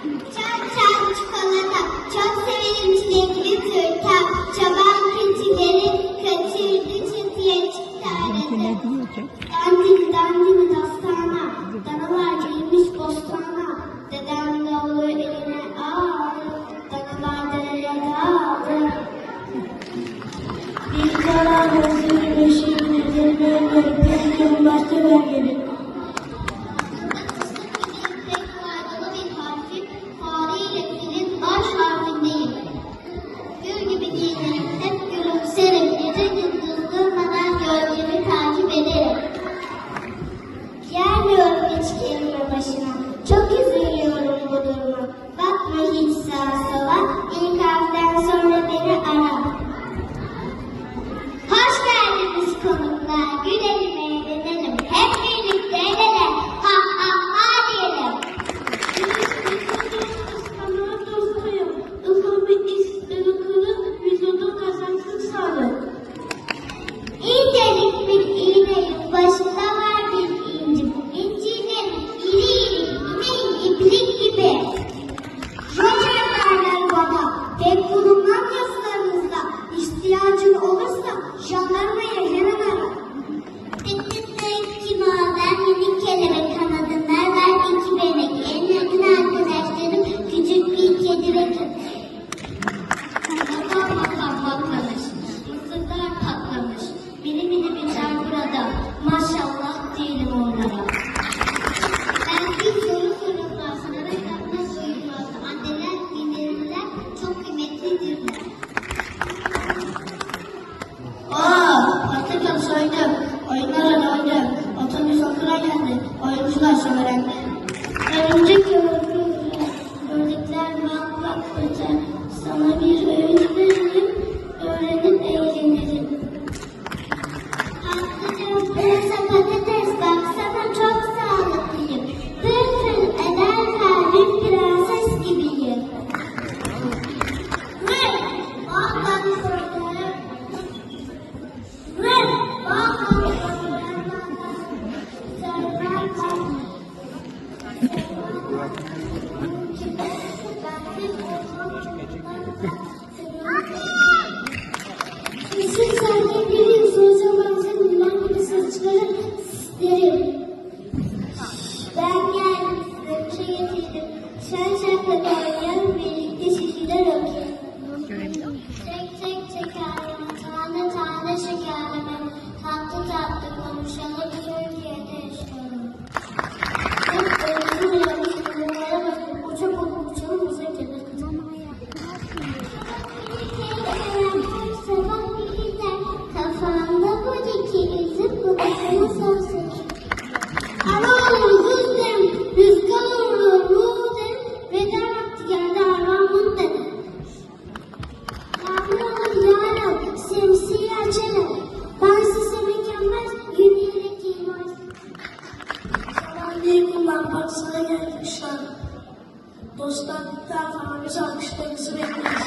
Çal çal çikolata, çok severim çilekli turta. Çoban keçileri kaçırdı çıtıya çıktı aradı. Dandini dandini dastana, danalar girmiş bostana. Dedem davulu eline aldı, danalar dereye daldı. Bir kalan özür ve şimdi de böyle bir yıl başka bir gelin. Örümcek yavru ördekler bak bak öter sana bir öğüt. Sizin sahneyi biliyorsunuz ama bize bundan gibi ses çıkarıp derim. Ben geldim, size bir şey getirdim. Şen şen tepe oynayan birlikte şişiler okuyun. Çek çek. nós estamos bem